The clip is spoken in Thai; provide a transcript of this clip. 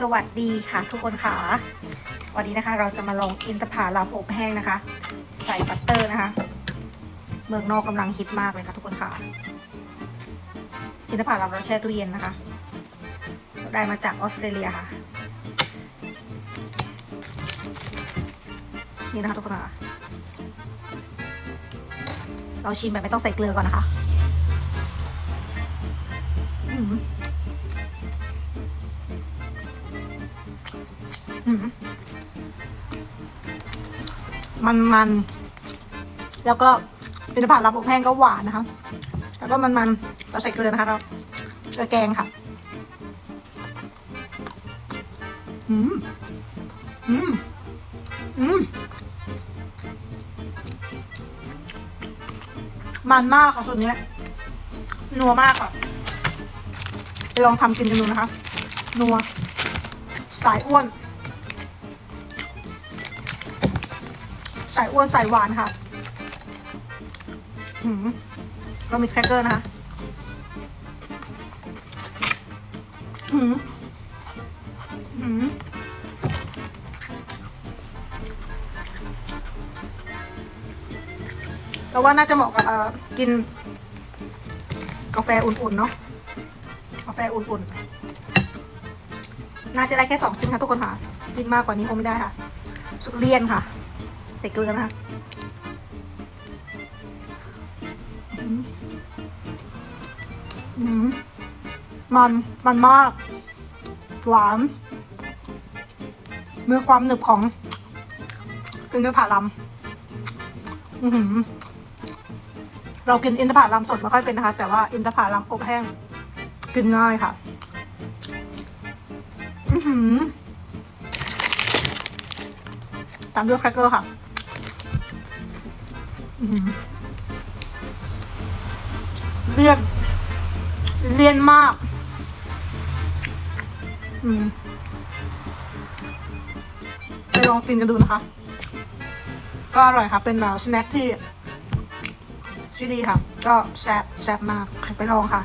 สวัสดีค่ะทุกคนค่ะ วันนี้นะคะ เราจะมาลองอินทผลัมอบแห้งนะคะ ใส่บัตเตอร์นะคะ เมืองนอกกำลังฮิตมากเลยค่ะทุกคนค่ะ อินทผลัมเราแช่ตู้เย็นนะคะเราได้มาจากออสเตรเลียค่ะ นี่นะคะทุกคนค่ะ เราชิมแบบไม่ต้องใส่เกลือก่อนนะคะ อืม มันมันแล้วก็เป็นผัดรับอบแห้งก็หวานนะคะ แล้วก็มันมันเราใส่เกลือนะคะเราเกลือแกงค่ะ อืม อืม อืม มันมากค่ะส่วนนี้นัวมากค่ะไปลองทำกินกันดูนะคะ นัว สายอ้วน สายอ้วนสายหวานค่ะหืมเรามีแครกเกอร์นะคะหืมหืมเราว่าน่าจะเหมาะกับกิน กาแฟอุ่นๆเนาะกาแฟอุ่นๆ น่าจะได้แค่สองชิ้นค่ะทุกคนค่ะ กินมากกว่านี้คงไม่ได้ค่ะ สุดเลี่ยนค่ะ ใส่เกลือนะคะมัน มันมาก หวานมีความหนึบของอินทผลัมเรากินอินทผลัมสดไม่ค่อยเป็นนะคะ แต่ว่าอินทผลัมอบแห้ง กินง่ายค่ะตามด้วยแครกเกอร์ค่ะ เรียกเรียนมาก อืมไปลองกินกันดูนะคะ ก็อร่อยค่ะ เป็นแบบสแน็คที่ที่ดีค่ะ ก็แซ่บแซ่บมาก ไปลองค่ะ